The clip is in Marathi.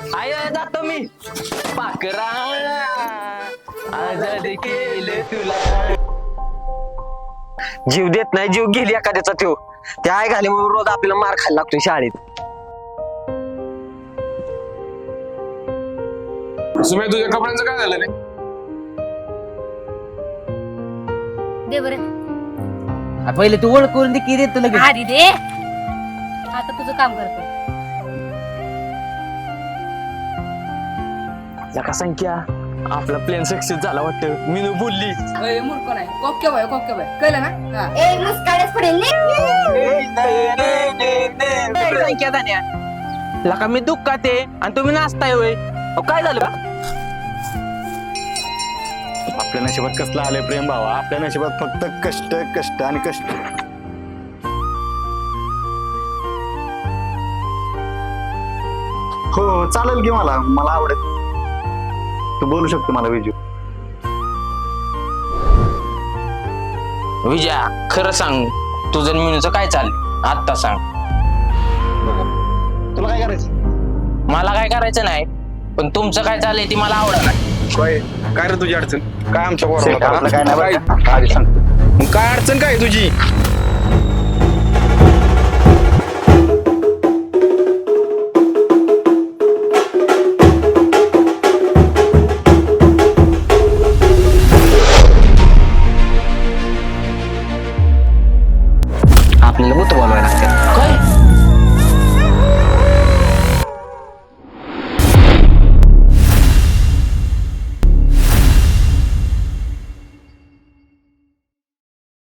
आय जातो मी. पाकरा. आजाद केलं तुला. जीव देत नाही जीव गेली एखाद्याचा त्यो. त्या आय घाले म्हणून रोज आपल्याला मार खायला लागतोय शाळेत. सुमे तुझ्या कपड्यांचं काय झालं रे? दे बरं. आ, पहिले तू ओळख करून दे की देतो लगेच. आधी दे. आता तुझं काम करतो. लका संख्या. आपला प्लेन सक्सेस झाला वाटतं. मी बोलली. मूर्ख नाही. कोक्य बाय कोक्य बाय. कळलं ना? हा. ए मुस्काडच पडेल संख्या धान्या लका मी दुःखात आहे आणि तुम्ही नाचताय होय. अहो, काय झालं बा? आपल्या नशिबात कसलं आलंय प्रेम भावा? आपल्या नशिबात फक्त कष्ट कष्ट आणि कष्ट. हो चालेल की मला. मला आवडेल. तू बोलू शकतो मला विजू. विजया खरं सांग तुझं आणि मिनूचं काय चाल आत्ता सांग. तुला काय करायचं? मला काय करायचं नाही पण तुमचं काय चाललंय ती मला आवडत नाही. काय काय रे तुझी अडचण? काय आमच्या आपलं काय नाही काय बरं का? आधी सांगतो मग काय अडचण काय आहे तुझी?